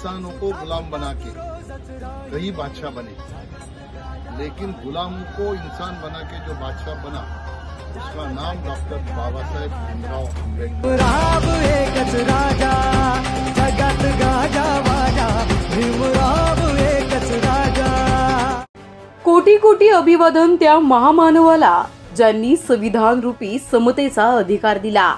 इंसानों को गुलाम बना के कई बादशाह बने। लेकिन गुलाम को इंसान बना के जो बादशाह बना उसका नाम डॉक्टर बाबा साहेब भीमराव आंबेडकर राम एकच राजा जगात गाजा वाजा। भीमराव एकच राजा। कोटी कोटी अभिवादन त्या महामानवाला ज्यांनी संविधान रूपी समतेचा अधिकार दिला।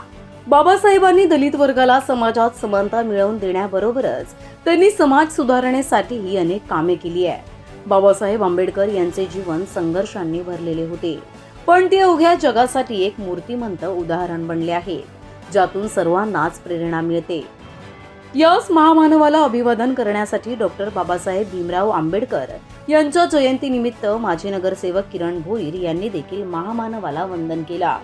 बाबासाहेबांनी दलित वर्गाला समाजात समानता मिळवून देण्याबरोबरच त्यांनी समाज सुधारणेसाठीही अनेक कामे केली आहे बाबासाहेब आंबेडकर यांचे जीवन संघर्षांनी भरलेले होते. पण ते अवघ्या जगासाठी एक मूर्तिमंत उदाहरण बनले आहे ज्यातून सर्वांनाच प्रेरणा मिळते. याच महामानवाला अभिवादन करण्यासाठी डॉक्टर बाबासाहेब भीमराव आंबेडकर यांच्या जयंतीनिमित्त माजी नगरसेवक किरण भोईर यांनी देखील महामानवाला वंदन केला.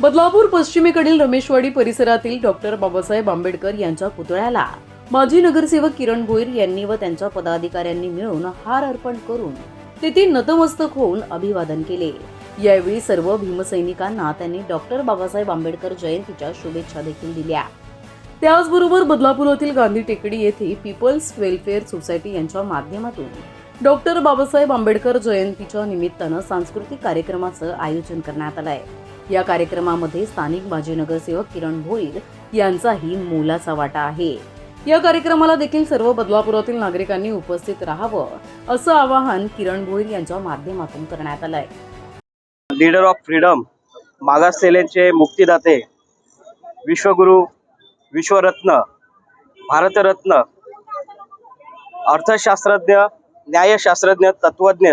बदलापूर पश्चिमेकडील रमेशवाडी परिसरातील डॉक्टर बाबासाहेब आंबेडकर यांच्या पुतळ्याला माजी नगरसेवक किरण भोईर यांनी व त्यांच्या पदाधिकाऱ्यांनी मिळून हार अर्पण करून तेथे नतमस्तक होऊन अभिवादन केले. यावेळी सर्व भीमसैनिकांना त्यांनी डॉक्टर बाबासाहेब आंबेडकर जयंतीच्या शुभेच्छा देखील दिल्या. त्याचबरोबर बदलापुरातील गांधी टेकडी येथे पीपल्स वेलफेअर सोसायटी यांच्या माध्यमातून डॉक्टर बाबासाहेब आंबेडकर जयंतीच्या निमित्तानं सांस्कृतिक कार्यक्रमाचं आयोजन करण्यात आलं आहे या कार्यक्रमामध्ये स्थानिक माजी नगरसेवक किरण भोईर यांचाही मोलाचा वाटा आहे. या कार्यक्रमाला देखील सर्व बदलापुरातील नागरिकांनी उपस्थित राहावं असं आवाहन किरण भोईर यांच्या माध्यमातून करण्यात आलंय. लीडर ऑफ फ्रीडम मागासलेल्यांचे मुक्तीदाते विश्वगुरु विश्वरत्न भारतरत्न अर्थशास्त्रज्ञ न्यायशास्त्रज्ञ तत्वज्ञ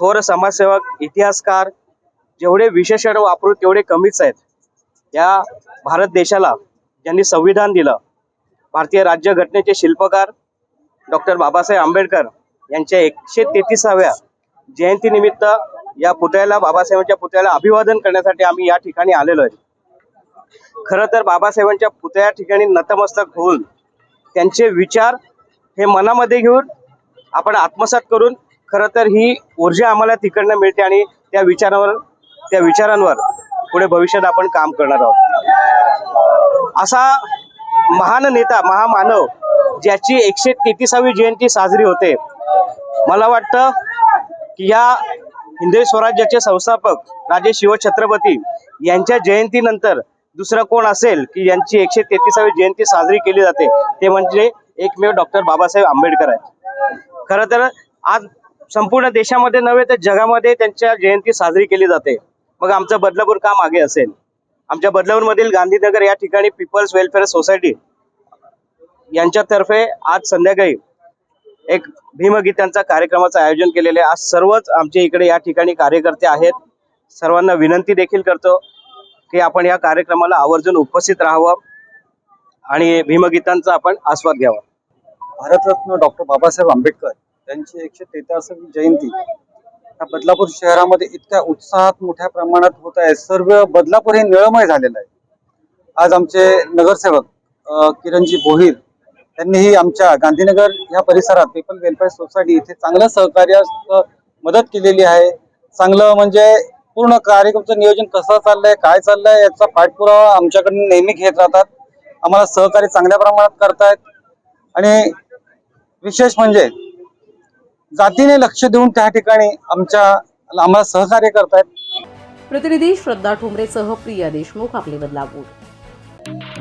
थोर समाजसेवक इतिहासकार जेवढे विशेषण वापरू तेवढे कमीच आहेत. या भारत देशाला ज्यांनी संविधान दिलं भारतीय राज्यघटनेचे शिल्पकार डॉक्टर बाबासाहेब आंबेडकर यांच्या एकशे तेहतीसाव्या जयंतीनिमित्त या पुतळ्याला बाबासाहेबांच्या पुतळ्याला अभिवादन करण्यासाठी आम्ही या ठिकाणी आलेलो आहे. खरं तर बाबासाहेबांच्या पुतळ्या ठिकाणी नतमस्तक होऊन त्यांचे विचार हे मनामध्ये घेऊन आपण आत्मसात करून खरं तर ही ऊर्जा आम्हाला तिकडनं मिळते आणि त्या विचारावर त्या विचारांवर पुढे भविष्यात आपण काम करणार आहोत. असा महान नेता महामानव ज्याची एकशे तेहतीसावी जयंती साजरी होते मला वाटतं की या हिंदवी स्वराज्याचे संस्थापक राजे शिवछत्रपती यांच्या जयंतीनंतर दुसरं कोण असेल की यांची एकशे तेहतीसावी जयंती साजरी केली जाते ते म्हणजे एकमेव डॉक्टर बाबासाहेब आंबेडकर आहेत. खरं तर आज संपूर्ण देशामध्ये नव्हे तर जगामध्ये त्यांच्या जयंती साजरी केली जाते. मग आमचं बदलापूर का मागे असेल? आमच्या बदलापूरमधील गांधीनगर या ठिकाणी पीपल्स वेलफेअर सोसायटी यांच्यातर्फे आज संध्याकाळी एक भीमगीतांचा कार्यक्रमाचं आयोजन केलेले आहे. आज सर्वच आमच्या इकडे या ठिकाणी कार्यकर्ते आहेत. सर्वांना विनंती देखील करतो की आपण या कार्यक्रमाला आवर्जून उपस्थित राहावं आणि भीमगीतांचा आपण आस्वाद घ्यावा. भारतरत्न डॉक्टर बाबासाहेब आंबेडकर यांची एकशे तेहतीसावी जयंती बदलापूर शहरामध्ये इतक्या उत्साहात मोठ्या प्रमाणात होत आहे. सर्व बदलापूर हे निळमय झालेलं आहे. आज आमचे नगरसेवक किरणजी भोईर त्यांनीही आमच्या गांधीनगर या परिसरात पीपल वेलफेअर सोसायटी इथे चांगलं सहकार्य मदत केलेली आहे. चांगलं म्हणजे पूर्ण कार्यक्रमचं नियोजन कसं चाललंय काय चाललंय याचा पाठपुरावा आमच्याकडून नेहमी घेत राहतात. आम्हाला सहकार्य चांगल्या प्रमाणात करतायत. आणि विशेष म्हणजे जातीने लक्ष देऊन त्या ठिकाणी आमच्या आम्हाला सहकार्य करतायत. प्रतिनिधी श्रद्धा ठोंबरेसह प्रिया देशमुख आपले बदलापूर.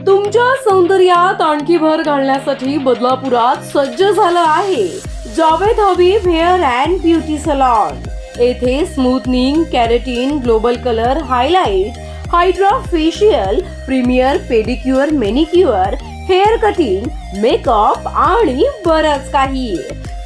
तुमच्या सौंदर्यात आणखी भर घालण्यासाठी बदलापुरात सज्ज झालं आहे Javed Habib hair and beauty salon. येथे smoothening keratin global colour highlight hydra facial premier pedicure manicure hair cutting makeup आणि बरंच काही.